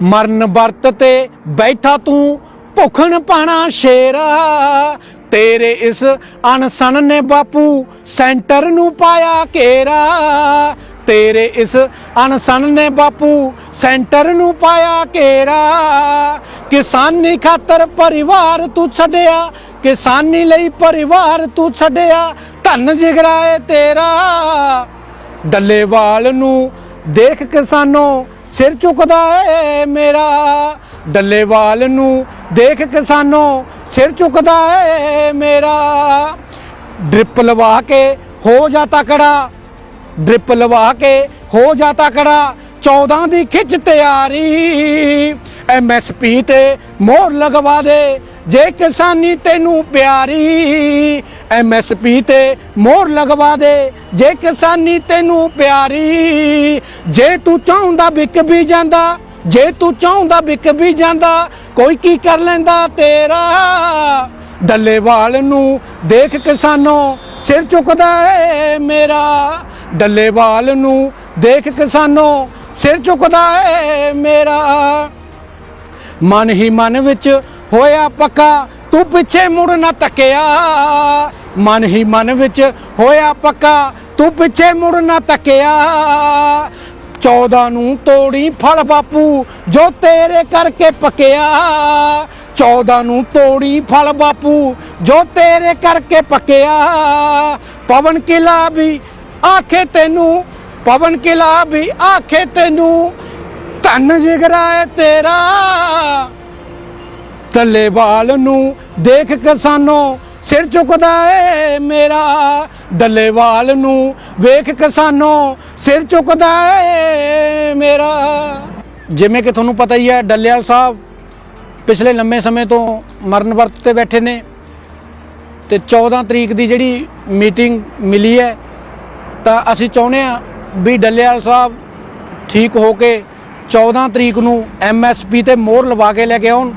ਮਰਨ ਵਰਤ ਤੇ ਬੈਠਾ ਤੂੰ ਭੁਖਣ ਪਾਣਾ ਸ਼ੇਰਾ। ਤੇਰੇ ਇਸ ਅਨਸਨ ਨੇ ਬਾਪੂ ਸੈਂਟਰ ਨੂੰ ਪਾਇਆ ਘੇਰਾ। ਤੇਰੇ ਇਸ ਅਨਸਨ ਨੇ ਬਾਪੂ ਸੈਂਟਰ ਨੂੰ ਪਾਇਆ ਘੇਰਾ। ਕਿਸਾਨੀ ਖਾਤਰ ਪਰਿਵਾਰ ਤੂੰ ਛੱਡਿਆ, ਕਿਸਾਨੀ ਲਈ ਪਰਿਵਾਰ ਤੂੰ ਛੱਡਿਆ, ਧੰਨ ਜਿਗਰਾਏ ਤੇਰਾ। ਡੱਲੇਵਾਲ ਨੂੰ ਦੇਖ ਕਿਸਾਨੋ ਸਿਰ ਝੁਕਦਾ ਏ ਮੇਰਾ। ਡੱਲੇਵਾਲ ਨੂੰ ਦੇਖ ਕਿਸਾਨੋ, ਸਿਰ ਝੁਕਦਾ ਏ ਮੇਰਾ। ਡ੍ਰਿਪ ਲਵਾ ਕੇ ਹੋ ਜਾ ਤਕੜਾ, ਡ੍ਰਿਪ ਲਵਾ ਕੇ ਹੋ ਜਾ ਤਕੜਾ 14 ਦੀ ਖਿੱਚ ਤਿਆਰੀ। ਐਮਐਸਪੀ ਤੇ ਮੋਹਰ ਲਗਵਾ ਦੇ, ਜੇ ਕਿਸਾਨੀ ਤੈਨੂੰ ਪਿਆਰੀ। ਐਮਐਸਪੀ ਤੇ ਮੋਹਰ ਲਗਵਾ ਦੇ, ਜੇ ਕਿਸਾਨੀ ਤੈਨੂੰ ਪਿਆਰੀ। ਜੇ ਤੂੰ ਚਾਹੁੰਦਾ ਵਿਕ ਵੀ ਜਾਂਦਾ, ਜੇ ਤੂੰ ਚਾਹੁੰਦਾ ਵਿਕ ਵੀ ਜਾਂਦਾ, ਕੋਈ ਕੀ ਕਰ ਲੈਂਦਾ ਤੇਰਾ? ਡੱਲੇਵਾਲ ਨੂੰ ਦੇਖ ਕਿਸਾਨੋ, ਸਿਰ ਝੁਕਦਾ ਏ ਮੇਰਾ। ਡੱਲੇਵਾਲ ਨੂੰ ਦੇਖ ਕਿਸਾਨੋ, ਸਿਰ ਝੁਕਦਾ ਏ ਮੇਰਾ। ਮਨ ਹੀ ਮਨ ਵਿੱਚ ਹੋਇਆ ਪੱਕਾ, ਤੂੰ ਪਿੱਛੇ ਮੁੜ ਨਾ ਤੱਕਿਆ। ਮਨ ਹੀ ਮਨ ਵਿੱਚ ਹੋਇਆ ਪੱਕਾ, ਤੂੰ ਪਿੱਛੇ ਮੁੜ ਨਾ ਤੱਕਿਆ। 14 ਨੂੰ ਤੋੜੀ ਫਲ ਬਾਪੂ, ਜੋ ਤੇਰੇ ਕਰਕੇ ਪੱਕਿਆ। 14 ਨੂੰ ਤੋੜੀ ਫਲ ਬਾਪੂ, ਜੋ ਤੇਰੇ ਕਰਕੇ ਪੱਕਿਆ। ਪਵਨ ਕਿਲਾ ਵੀ ਆਖੇ ਤੈਨੂੰ, ਪਵਨ ਕਿਲਾ ਵੀ ਆਖੇ ਤੈਨੂੰ, ਧੰਨ ਜਿਗਰਾ ਏ ਤੇਰਾ। ਡੱਲੇਵਾਲ ਨੂੰ ਦੇਖ ਕਿਸਾਨੋ ਸਿਰ ਝੁਕਦਾ ਏ ਮੇਰਾ ਡੱਲੇਵਾਲ ਨੂੰ। ਵੇਖ ਕਿਸਾਨੋ, ਸਿਰ ਚੁੱਕਦਾ ਏ ਮੇਰਾ। ਜਿਵੇਂ ਕਿ ਤੁਹਾਨੂੰ ਪਤਾ ਹੀ ਹੈ, ਡੱਲੇਵਾਲ ਸਾਹਿਬ ਪਿਛਲੇ ਲੰਮੇ ਸਮੇਂ ਤੋਂ ਮਰਨ ਵਰਤ ਤੇ ਬੈਠੇ ਨੇ। ਤੇ 14 ਤਰੀਕ ਦੀ ਜਿਹੜੀ ਮੀਟਿੰਗ ਮਿਲੀ ਹੈ, ਤਾਂ ਅਸੀਂ ਚਾਹੁੰਦੇ ਆ ਵੀ ਡੱਲੇਵਾਲ ਸਾਹਿਬ ਠੀਕ ਹੋ ਕੇ 14 ਤਰੀਕ ਨੂੰ ਐਮਐਸਪੀ ਤੇ ਮੋਹਰ ਲਵਾ ਕੇ ਲੈ ਕੇ ਆਉਣ।